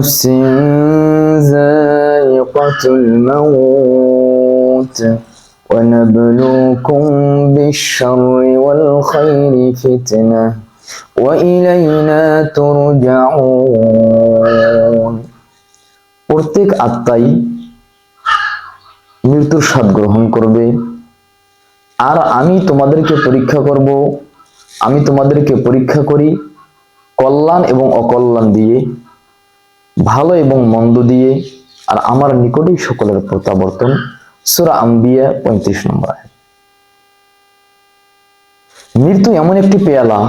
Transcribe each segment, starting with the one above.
نفس ذائقة الموت ونبلوكم بالشر والخير فتنة وإلينا ترجعون প্রত্যেক আত্মাই মৃত্যুর স্বাদ গ্রহণ করবে আর আমি তোমাদেরকে পরীক্ষা করব আমি তোমাদেরকে পরীক্ষা করি কল্যাণ এবং অকল্যাণ দিয়ে ভালো এবং মন্দ দিয়ে, আর আমার নিকটেই সকলের প্রত্যাবর্তন। সুরা আম্বিয়া পঁয়ত্রিশ নম্বর মৃত্যু এমন একটি পেয়ালা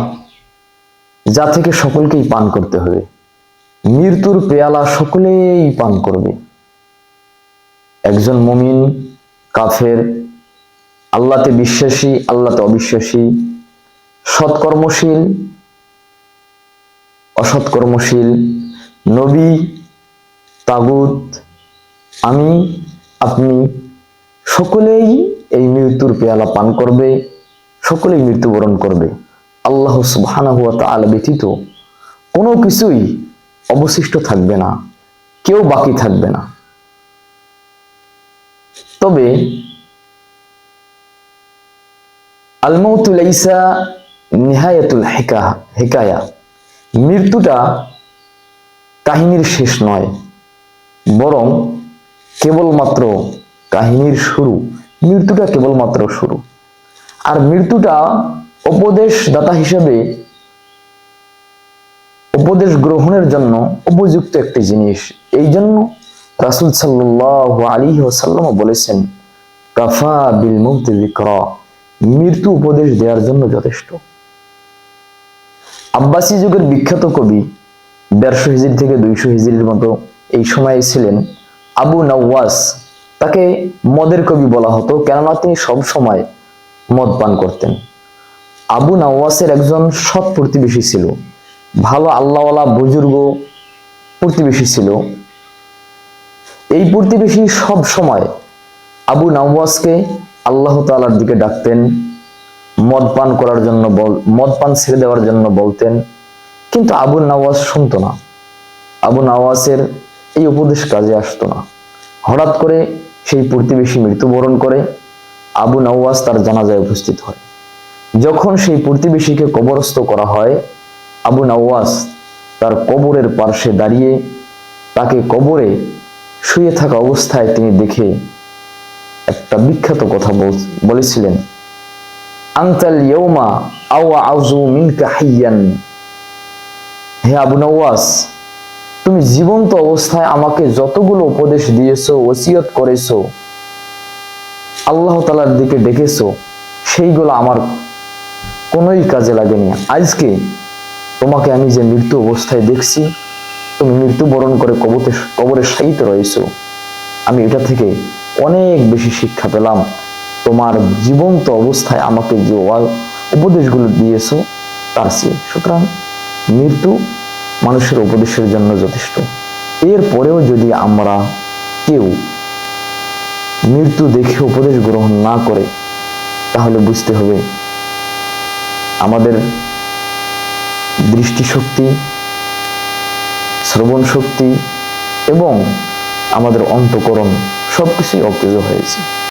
যা থেকে সকলকেই পান করতে হবে। মৃত্যুর পেয়ালা সকলেই পান করবে। একজন মমিন, কাফের, আল্লাহতে বিশ্বাসী, আল্লাহতে অবিশ্বাসী, সৎকর্মশীল, অসৎকর্মশীল নবী, তাগুত, আমি, আপনি, সকলেই এই মৃত্যুর পেয়ালা পান করবে, সকলেই মৃত্যুবরণ করবে। আল্লাহ সুবহানাহু ওয়া ব্যতীত কোনো কিছুই অবশিষ্ট থাকবে না, কেউ বাকি থাকবে না। তবে আলমৌতু লাইসা নিহায়াতুল হেকা, হেকায়া, মৃত্যুটা কাহিনীর শেষ নয়, বরং কেবলমাত্র কাহিনীর শুরু, মৃত্যুটা কেবলমাত্র শুরু। আর মৃত্যুটা উপদেশদাতা হিসেবে, উপদেশ গ্রহণের জন্য উপযুক্ত একটি জিনিস। এই জন্য রাসুল সাল্লাহ আলী ওসাল্লাম বলেছেন, কাফা বিল মুক্তি মৃত্যু উপদেশ দেওয়ার জন্য যথেষ্ট। আব্বাসী যুগের বিখ্যাত কবি দেড়শো হিজির থেকে দুইশো হিজির মতো এই সময়ে ছিলেন আবু নওয়াস তাকে মদের কবি বলা হতো, কেননা তিনি সব সময় মদ পান করতেন। আবু নওয়াসের একজন সৎ প্রতিবেশী ছিল, ভালো আল্লাহওয়ালা বুজুর্গ প্রতিবেশী ছিল। এই প্রতিবেশী সব সময় আবু নওয়াজকে আল্লাহ তালার দিকে ডাকতেন, মদ পান করার জন্য বল, মদ পান ছেড়ে দেওয়ার জন্য বলতেন। কিন্তু আবু নওয়াজ শুনতো না। আবু নওয়াজের এই উপদেশ কাজে আসতো না। হঠাৎ করে সেই প্রতিবেশী মৃত্যুবরণ করে আবু নওয়াজ তার জানাজায় উপস্থিত হয়। যখন সেই প্রতিবেশীকে কবরস্থ করা হয়, আবু নওয়াজ তার কবরের পার্শ্বে দাঁড়িয়ে তাকে কবরে শুয়ে থাকা অবস্থায় তিনি দেখে একটা বিখ্যাত কথা বল- বলেছিলেন আংতাল ইয়ৌমা আওয়া আউজু মিনকা হাইয়ান। হে আবু নওয়াজ, তুমি জীবন্ত অবস্থায় আমাকে যতগুলো উপদেশ দিয়েছ, ওসিয়ত করেছ, আল্লাহ তালার দিকে ডেকেছো, সেইগুলো আমার কোনোই কাজে লাগেনি। আজকে তোমাকে আমি যে মৃত্যু অবস্থায় দেখছি, তুমি মৃত্যুবরণ করে কবতে কবরে শায়িত রয়েছো। আমি এটা থেকে অনেক বেশি শিক্ষা পেলাম। তোমার জীবন্ত অবস্থায় আমাকে যে উপদেশগুলো দিয়েছ তার চেয়ে সুতরাং মৃত্যু মানুষের উপদেশের জন্য যথেষ্ট। এরপরেও যদি আমরা কেউ মৃত্যু দেখে উপদেশ গ্রহণ না করে, তাহলে বুঝতে হবে আমাদের দৃষ্টিশক্তি শ্রবণ শক্তি এবং আমাদের অন্তকরণ সবকিছুই অকেজ হয়েছে।